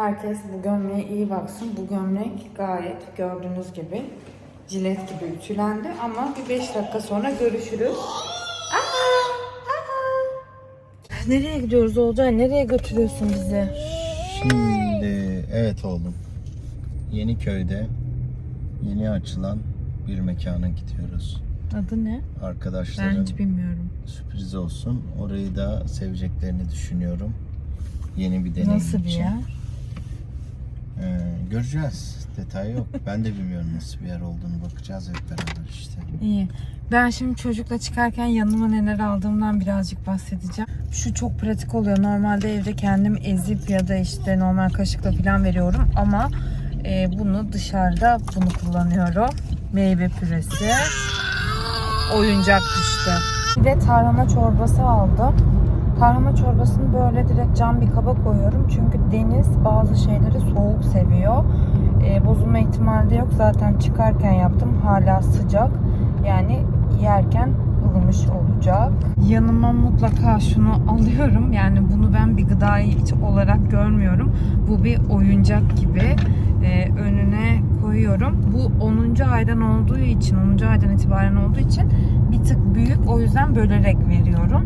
Herkes bu gömleğe iyi baksın. Bu gömlek gayet gördüğünüz gibi cilet gibi ütülendi ama bir 5 dakika sonra görüşürüz. Aa, aa. Nereye gidiyoruz Olcay? Nereye götürüyorsun bizi? Şimdi evet oğlum. Yeniköy'de yeni açılan bir mekana gidiyoruz. Adı ne? Arkadaşların Ben hiç bilmiyorum. sürpriz olsun. Orayı da seveceklerini düşünüyorum. Yeni bir deneyim Nasıl bir için. yer? Ee, göreceğiz. Detay yok. ben de bilmiyorum nasıl bir yer olduğunu. Bakacağız hep beraber işte. İyi. Ben şimdi çocukla çıkarken yanıma neler aldığımdan birazcık bahsedeceğim. Şu çok pratik oluyor. Normalde evde kendim ezip ya da işte normal kaşıkla falan veriyorum ama e, bunu dışarıda bunu kullanıyorum. Meyve püresi. Oyuncak düştü. Bir de tarhana çorbası aldım. Tarhana çorbasını böyle direkt cam bir kaba koyuyorum. Çünkü Deniz bazı şeyleri soğuk seviyor. E, bozulma ihtimali de yok. Zaten çıkarken yaptım. Hala sıcak. Yani yerken ılımış olacak. Yanıma mutlaka şunu alıyorum. Yani bunu ben bir gıdayı olarak görmüyorum. Bu bir oyuncak gibi. E, önüne koyuyorum. Bu 10. aydan olduğu için, 10. aydan itibaren olduğu için bir tık büyük. O yüzden bölerek veriyorum.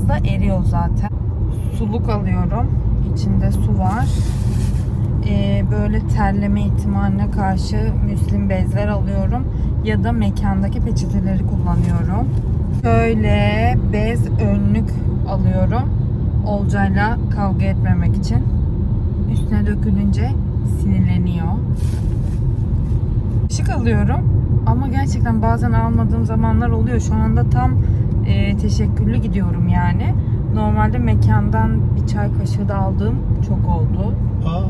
Ağızda eriyor zaten. Suluk alıyorum. İçinde su var. Ee, böyle terleme ihtimaline karşı müslim bezler alıyorum. Ya da mekandaki peçeteleri kullanıyorum. Şöyle bez önlük alıyorum. Olcayla kavga etmemek için. Üstüne dökülünce sinirleniyor. Işık alıyorum. Ama gerçekten bazen almadığım zamanlar oluyor. Şu anda tam e, teşekkürlü gidiyorum yani. Normalde mekandan bir çay kaşığı da aldığım çok oldu. Aa,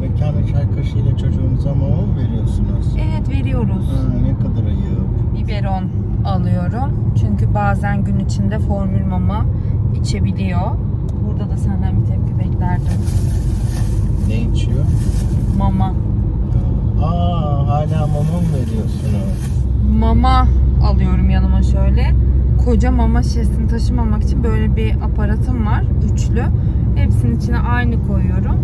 mekana çay kaşığıyla çocuğunuza mama mı veriyorsunuz? Evet veriyoruz. Ha, ne kadar ayıp. Biberon alıyorum. Çünkü bazen gün içinde formül mama içebiliyor. Burada da senden bir tepki beklerdim. Ne içiyor? Mama. Aa, hala mama mı veriyorsunuz? Mama alıyorum yanıma şöyle. Koca mama şişesini taşımamak için böyle bir aparatım var. Üçlü. Hepsinin içine aynı koyuyorum.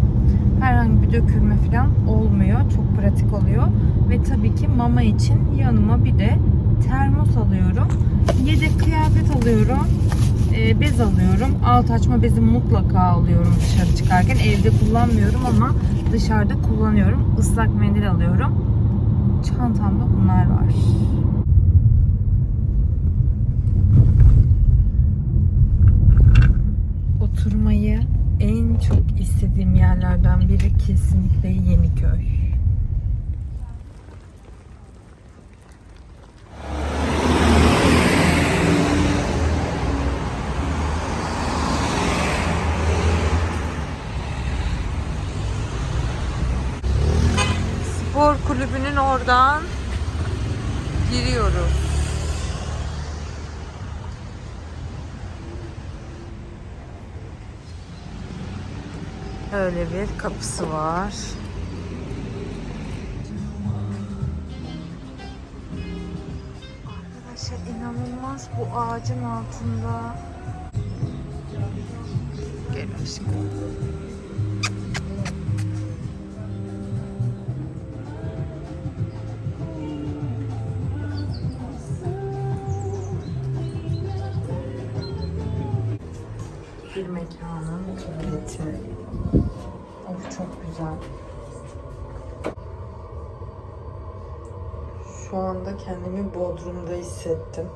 Herhangi bir dökülme falan olmuyor. Çok pratik oluyor. Ve tabii ki mama için yanıma bir de termos alıyorum. Yedek kıyafet alıyorum. Ee, bez alıyorum. Alt açma bezi mutlaka alıyorum dışarı çıkarken. Evde kullanmıyorum ama dışarıda kullanıyorum. Islak mendil alıyorum. Çantamda bunlar var. Oturmayı en çok istediğim yerlerden biri kesinlikle Yeniköy. Spor kulübünün oradan Öyle bir kapısı var. Arkadaşlar inanılmaz bu ağacın altında. Gel aşkım. Mekanın tuvaleti. Of çok güzel. Şu anda kendimi Bodrum'da hissettim.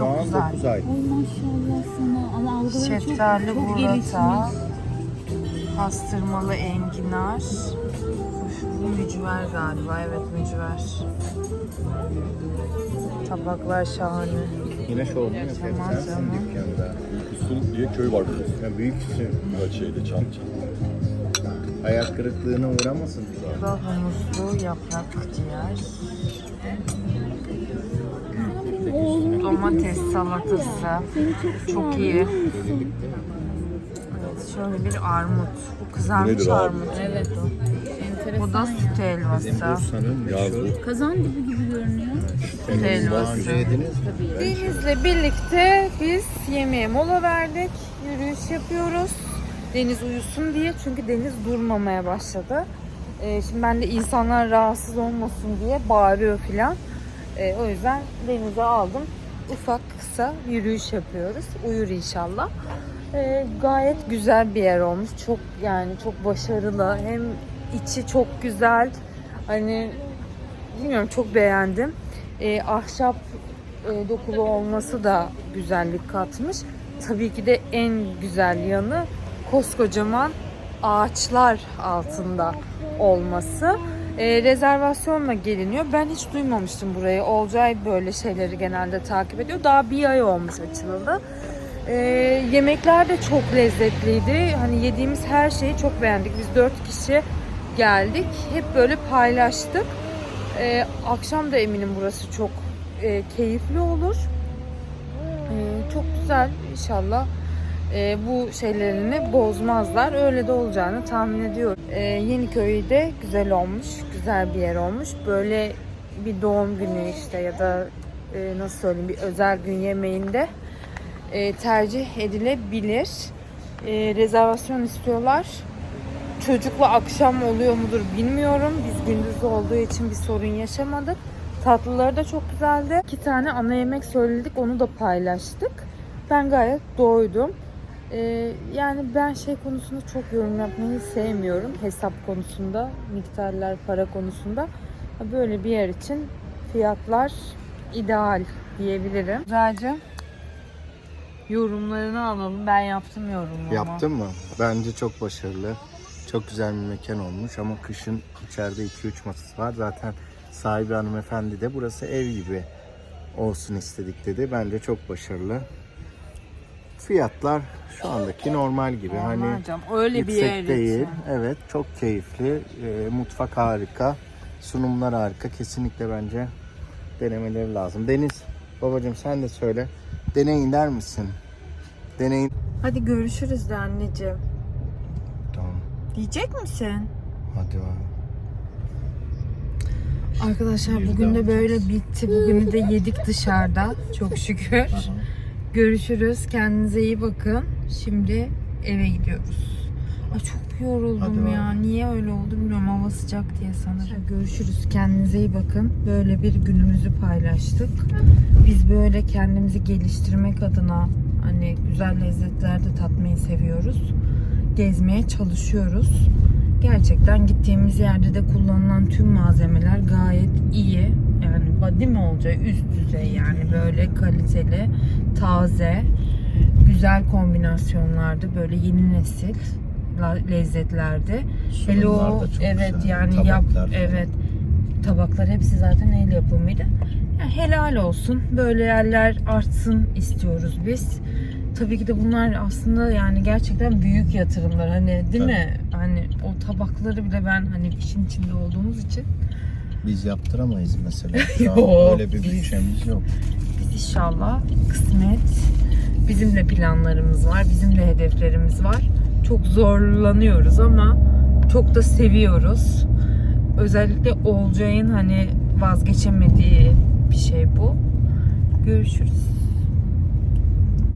Şu Çok an güzel. 9 ay. Ay maşallah sana. Ama algıları çok, Şeftali çok burrata, pastırmalı enginar. Bu mücver galiba, evet mücver. Tabaklar şahane. Yine şov mu Tamam sensin canım. dükkanda? Üstün diye köy var burada. Ya büyük isim. Evet şeyde çam çam. Ayak kırıklığına uğramasın Bu da humuslu yaprak ciğer. Oğlum Domates salatası. seni çok iyi. Şöyle bir armut. Bu kızarmış Nedir abi? armut. Evet. Enteresan Bu da ya. süt Bizim helvası. Bursa'nın Yaz meşhur bu. Kazan dibi gibi görünüyor. Süt Daha helvası. önce yediniz mi? Ben Deniz'le birlikte biz yemeğe mola verdik. Yürüyüş yapıyoruz. Deniz uyusun diye. Çünkü Deniz durmamaya başladı. Ee, şimdi ben de insanlar rahatsız olmasın diye bağırıyor filan. Ee, o yüzden Deniz'i aldım. Ufak kısa yürüyüş yapıyoruz. Uyur inşallah. Ee, gayet güzel bir yer olmuş. Çok yani çok başarılı. Hem içi çok güzel. Hani bilmiyorum çok beğendim. Ee, ahşap e, dokulu olması da güzellik katmış. Tabii ki de en güzel yanı koskocaman ağaçlar altında olması. E, rezervasyonla geliniyor. Ben hiç duymamıştım burayı. Olcay böyle şeyleri genelde takip ediyor. Daha bir ay olmuş açılalı. E, yemekler de çok lezzetliydi. Hani yediğimiz her şeyi çok beğendik. Biz dört kişi geldik. Hep böyle paylaştık. E, akşam da eminim burası çok e, keyifli olur. E, çok güzel inşallah e, bu şeylerini bozmazlar. Öyle de olacağını tahmin ediyorum. E, Yeniköy de güzel olmuş. Güzel bir yer olmuş. Böyle bir doğum günü işte ya da e, nasıl söyleyeyim bir özel gün yemeğinde e, tercih edilebilir. E, rezervasyon istiyorlar. Çocukla akşam oluyor mudur bilmiyorum. Biz gündüz olduğu için bir sorun yaşamadık. Tatlıları da çok güzeldi. İki tane ana yemek söyledik. Onu da paylaştık. Ben gayet doydum. Ee, yani ben şey konusunda çok yorum yapmayı sevmiyorum. Hesap konusunda, miktarlar, para konusunda. Böyle bir yer için fiyatlar ideal diyebilirim. Güzelce yorumlarını alalım. Ben yaptım yorumumu. Yaptın mı? Bence çok başarılı. Çok güzel bir mekan olmuş ama kışın içeride 2-3 masası var. Zaten sahibi hanımefendi de burası ev gibi olsun istedik dedi. Bence çok başarılı. Fiyatlar şu andaki normal gibi. hani Normal canım, öyle bir yüksek yer değil. için. Evet çok keyifli. Ee, mutfak harika. Sunumlar harika. Kesinlikle bence denemeleri lazım. Deniz babacığım sen de söyle. Deneyin der misin? Deneyin. Hadi görüşürüz de anneciğim. Tamam. Diyecek misin? Hadi var. Arkadaşlar Bir bugün de böyle bitti. Bugünü de yedik dışarıda. Çok şükür. Görüşürüz. Kendinize iyi bakın. Şimdi eve gidiyoruz. Ay çok yoruldum Hadi ya. bakalım. Niye öyle oldu bilmiyorum. Hava sıcak diye sanırım. Görüşürüz. Kendinize iyi bakın. Böyle bir günümüzü paylaştık. Biz böyle kendimizi geliştirmek adına hani güzel lezzetler de tatmayı seviyoruz. Gezmeye çalışıyoruz. Gerçekten gittiğimiz yerde de kullanılan tüm malzemeler gayet iyi. Değil mi olacak? Üst düzey yani böyle kaliteli, taze, güzel kombinasyonlarda böyle yeni nesil lezzetlerdi. Hele o Sunumlar da çok evet güzel. yani Tabaklar yap falan. evet tabaklar hepsi zaten el yapımıydı. Yani helal olsun. Böyle yerler artsın istiyoruz biz. Tabii ki de bunlar aslında yani gerçekten büyük yatırımlar hani değil Tabii. mi? Hani o tabakları bile ben hani işin içinde olduğumuz için Biz yaptıramayız mesela. Şu an öyle bir biz- bütçemiz yok. biz inşallah kısmet bizim de planlarımız var, bizim de hedeflerimiz var. Çok zorlanıyoruz ama çok da seviyoruz. Özellikle Olcay'ın hani vazgeçemediği bir şey bu. Görüşürüz.